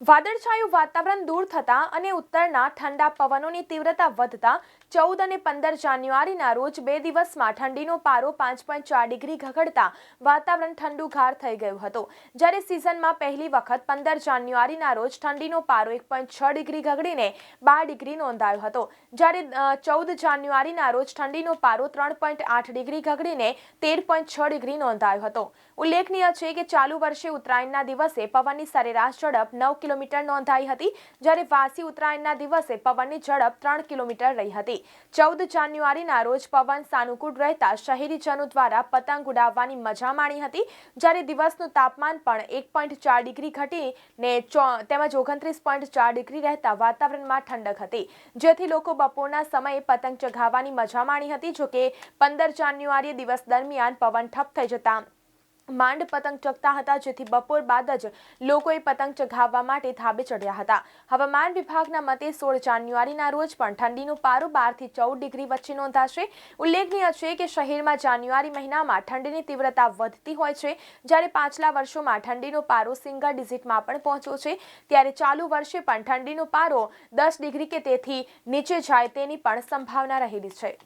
વાદળછાયું વાતાવરણ દૂર થતાં અને ઉત્તરના ઠંડા પવનોની તીવ્રતા વધતા ચૌદ અને પંદર જાન્યુઆરીના રોજ બે દિવસમાં ઠંડીનો પારો પાંચ પોઈન્ટ ચાર ડિગ્રી ઘગડતા વાતાવરણ ઠંડુગાર થઈ ગયું હતું. જ્યારે સિઝનમાં પહેલી વખત પંદર જાન્યુઆરીના રોજ ઠંડીનો પારો એક પોઈન્ટ છ ડિગ્રી ઘગડીને બાર ડિગ્રી નોંધાયો હતો. જ્યારે ચૌદ જાન્યુઆરીના રોજ ઠંડીનો પારો ત્રણ પોઈન્ટ આઠ ડિગ્રી ઘગડીને તેર પોઈન્ટ છ ડિગ્રી નોંધાયો હતો. ઉલ્લેખનીય છે કે ચાલુ વર્ષે ઉત્તરાયણના દિવસે પવનની સરેરાશ ઝડપ નવ કિલોમીટર નોંધાઈ હતી, જ્યારે વાસી ઉત્તરાયણના દિવસે પવનની ઝડપ ત્રણ કિલોમીટર રહી હતી. ચૌદ જાન્યુઆરીના રોજ પવન સાનુકૂળ રહેતા શહેરીજનો દ્વારા પતંગ ઉડાવવાની મજા માણી હતી, જ્યારે દિવસનું તાપમાન પણ એક પોઈન્ટ ચાર ડિગ્રી ઘટીને તેમજ ઓગણત્રીસ પોઈન્ટ ચાર ડિગ્રી રહેતા વાતાવરણમાં ઠંડક હતી. જેથી લોકો બપોરના સમયે પતંગ ચગાવવાની મજા માણી હતી, જોકે પંદર જાન્યુઆરીએ દિવસ દરમિયાન પવન ઠપ થઈ જતા માંડ પતંગ ચગતા હતા, જેથી બપોર બાદ જ લોકોએ પતંગ ચગાવવા માટે ધાબે ચડ્યા હતા. હવામાન વિભાગના મતે સોળ જાન્યુઆરીના રોજ પણ ઠંડીનો પારો બારથી ચૌદ ડિગ્રી વચ્ચે નોંધાશે. ઉલ્લેખનીય છે કે શહેરમાં જાન્યુઆરી મહિનામાં ઠંડીની તીવ્રતા વધતી હોય છે. જ્યારે પાછલા વર્ષોમાં ઠંડીનો પારો સિંગલ ડિજિટમાં પણ પહોંચ્યો છે, ત્યારે ચાલુ વર્ષે પણ ઠંડીનો પારો દસ ડિગ્રી કે તેથી નીચે જાય તેની પણ સંભાવના રહેલી છે.